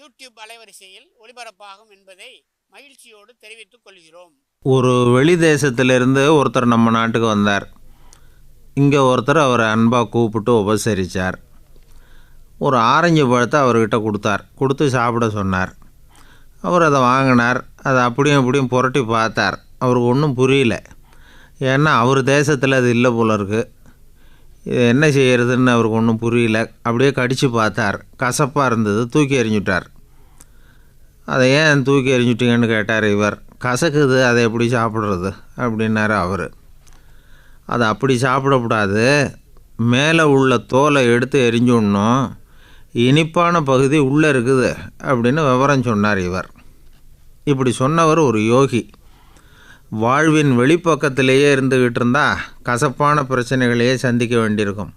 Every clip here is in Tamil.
யூடியூப் அலைவரிசையில் ஒளிபரப்பாகும் என்பதை மகிழ்ச்சியோடு தெரிவித்துக் கொள்கிறோம். ஒரு வெளி தேசத்திலிருந்து ஒருத்தர் நம்ம நாட்டுக்கு வந்தார். இங்கே ஒருத்தர் அவரை அன்பாக கூப்பிட்டு உபசரித்தார் ஒரு ஆரஞ்சு பழத்தை அவர்கிட்ட கொடுத்தார். கொடுத்து சாப்பிட சொன்னார். அவர் அதை வாங்கினார். அதை அப்படியும் அப்படியும் புரட்டி பார்த்தார். அவருக்கு ஒன்றும் புரியல. ஏன்னா அவர் தேசத்தில் அது இல்லை போல இருக்குது என்ன செய்கிறதுன்னு அவருக்கு ஒன்றும் புரியல. அப்படியே கடித்து பார்த்தார். கசப்பாக இருந்தது. தூக்கி எறிஞ்சுட்டார். அதை ஏன் தூக்கி எறிஞ்சிட்டீங்கன்னு கேட்டார் இவர். கசக்குது அதை எப்படி சாப்பிட்றது? அப்படின்னாரு அவர். அதை அப்படி சாப்பிடக்கூடாது. மேலே உள்ள தோலை எடுத்து எரிஞ்சுடணும். இனிப்பான பகுதி உள்ளே இருக்குது அப்படின்னு விவரம் சொன்னார் இவர். இப்படி சொன்னவர் ஒரு யோகி. வாழ்வின் வெளிப்பக்கத்திலேயே இருந்துக்கிட்டு இருந்தால் கசப்பான பிரச்சனைகளையே சந்திக்க வேண்டியிருக்கும்.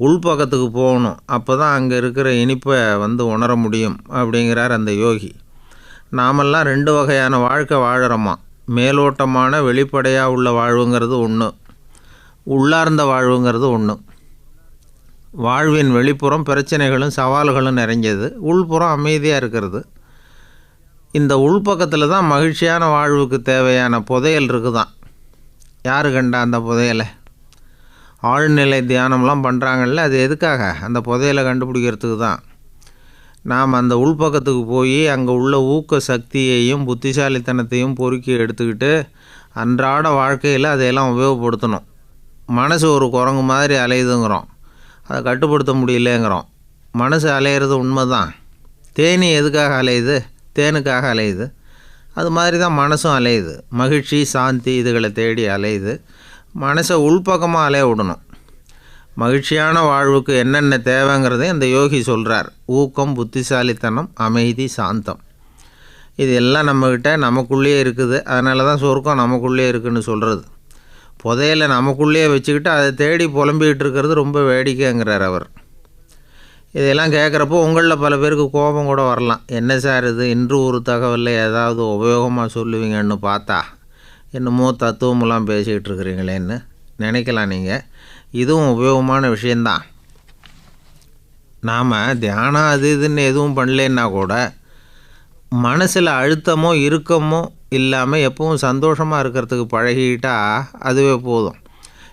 உள்பக்கத்துக்கு போகணும். அப்போ தான் அங்கே இருக்கிற இனிப்பை வந்து உணர முடியும் அப்படிங்கிறார் அந்த யோகி. நாமெல்லாம் ரெண்டு வகையான வாழ்க்கை வாழறோமா? மேலோட்டமான வெளிப்படையாக உள்ள வாழ்வுங்கிறது ஒன்று உள்ளார்ந்த வாழ்வுங்கிறது ஒன்று வாழ்வின் வெளிப்புறம் பிரச்சனைகளும் சவால்களும் நிறைஞ்சது. உள்புறம் அமைதியாக இருக்கிறது. இந்த உள்பக்கத்தில் தான் மகிழ்ச்சியான வாழ்வுக்கு தேவையான புதையல் இருக்குதான். யார் கண்டா அந்த புதையலை? ஆழ்நிலை தியானம்லாம் பண்ணுறாங்கல்ல அது எதுக்காக? அந்த புதையலை கண்டுபிடிக்கிறதுக்கு தான் நாம் அந்த உள்பக்கத்துக்கு போய் அங்கே உள்ள ஊக்க சக்தியையும் புத்திசாலித்தனத்தையும் பொறுக்கி எடுத்துக்கிட்டு அன்றாட வாழ்க்கையில் அதையெல்லாம் உபயோகப்படுத்தணும். மனசு ஒரு குரங்கு மாதிரி அலையுதுங்கிறோம். அதை கட்டுப்படுத்த முடியலங்கிறோம். மனசு அலையிறது உண்மை தான் தேனி எதுக்காக அலையுது? தேனுக்காக அலையுது. அது மாதிரி தான் மனசும் அலையுது. மகிழ்ச்சி சாந்தி இதுகளை தேடி அலையுது. மனசை உள்பக்கமாக அலைய விடணும். மகிழ்ச்சியான வாழ்வுக்கு என்னென்ன தேவைங்கிறதை இந்த யோகி சொல்கிறார் ஊக்கம் புத்திசாலித்தனம் அமைதி சாந்தம். இது எல்லாம் நம்மக்கிட்ட நமக்குள்ளேயே இருக்குது. அதனால தான் சொர்க்கம் நமக்குள்ளேயே இருக்குன்னு சொல்கிறது புதையலை நமக்குள்ளேயே வச்சுக்கிட்டு அதை தேடி புலம்பிக்கிட்டு இருக்கிறது ரொம்ப வேடிக்கைங்கிறார் அவர். இதெல்லாம் கேட்குறப்போ உங்களில் பல பேருக்கு கோபம் கூட வரலாம். என்ன சார் இது? இன்று ஒரு தகவலில் ஏதாவது உபயோகமாக சொல்லுவீங்கன்னு பார்த்தா என்னமோ தத்துவமெல்லாம் பேசிக்கிட்டு இருக்கிறீங்களேன்னு நினைக்கலாம் நீங்கள் இதுவும் உபயோகமான விஷயந்தான். நாம் தியானம் அது இதுன்னு எதுவும் பண்ணலன்னா கூட மனசில் அழுத்தமோ இறுக்கமோ இல்லாமல் எப்பவும் சந்தோஷமாக இருக்கிறதுக்கு பழகிட்டால் அதுவே போதும்.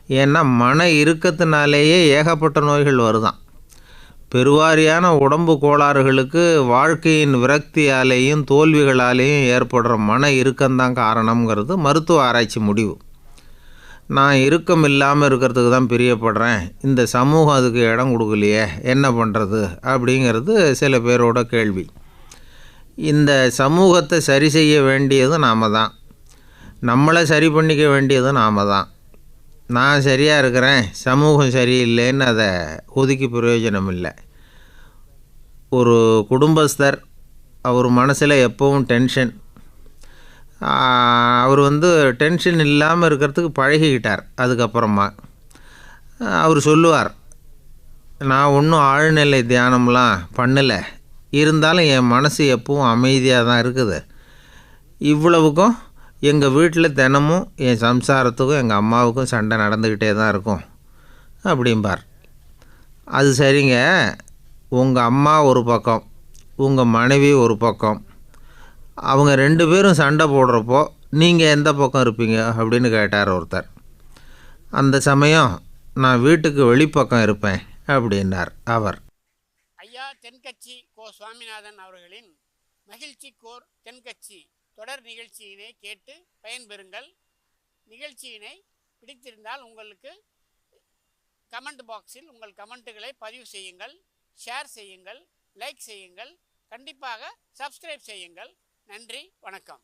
ஏன்னா மன இறுக்கத்தினாலேயே ஏகப்பட்ட நோய்கள் வருதான். பெருவாரியான உடம்பு கோளாறுகளுக்கு வாழ்க்கையின் விரக்தியாலேயும் தோல்விகளாலேயும் ஏற்படுற மன இறுக்கம்தான் காரணங்கிறது மருத்துவ ஆராய்ச்சி முடிவு. நான் இறுக்கம் இல்லாமல் இருக்கிறதுக்கு தான் பிரியப்படுறேன். இந்த சமூகம் அதுக்கு இடம் கொடுக்கலையே என்ன பண்ணுறது அப்படிங்கிறது சில பேரோட கேள்வி. இந்த சமூகத்தை சரி செய்ய வேண்டியதும் நாம் தான். நம்மளை சரி பண்ணிக்க வேண்டியதும் நாம் தான். நான் சரியாக இருக்கிறேன் சமூகம் சரியில்லைன்னு அதை ஒதுக்கி பிரயோஜனம் இல்லை. ஒரு குடும்பஸ்தர் அவர் மனசில் எப்போவும் டென்ஷன் அவர் வந்து டென்ஷன் இல்லாமல் இருக்கிறதுக்கு பழகிக்கிட்டார். அதுக்கப்புறமா அவர் சொல்லுவார் நான் ஒன்றும் ஆழ்நிலை தியானம்லாம் பண்ணலை. இருந்தாலும் என் மனசு எப்பவும் அமைதியாக தான் இருக்குது. இவ்வளவுக்கும் எங்கள் வீட்டில் தினமும் என் சம்சாரத்துக்கும் எங்கள் அம்மாவுக்கும் சண்டை நடந்துக்கிட்டே தான் இருக்கும் அப்படிம்பார். அது சரிங்க. உங்கள் அம்மா ஒரு பக்கம் உங்கள் மனைவி ஒரு பக்கம் அவங்க ரெண்டு பேரும் சண்டை போடுறப்போ நீங்கள் எந்த பக்கம் இருப்பீங்க? அப்படின்னு கேட்டார் ஒருத்தர். அந்த சமயம் நான் வீட்டுக்கு வெளிப்பக்கம் இருப்பேன் அப்படின்னார் அவர். ஐயா தென்கட்சி கோ சுவாமிநாதன் அவர்களின் மகிழ்ச்சி கோர் தென்கட்சி தொடர் நிகழ்ச்சியினை கேட்டு பயன்பெறுங்கள். நிகழ்ச்சியினை பிடித்திருந்தால் உங்களுக்கு கமெண்ட் பாக்ஸில் உங்கள் கமெண்ட்டுகளை பதிவு செய்யுங்கள் ஷேர் செய்யுங்கள் லைக் செய்யுங்கள் கண்டிப்பாக சப்ஸ்கிரைப் செய்யுங்கள். நன்றி வணக்கம்.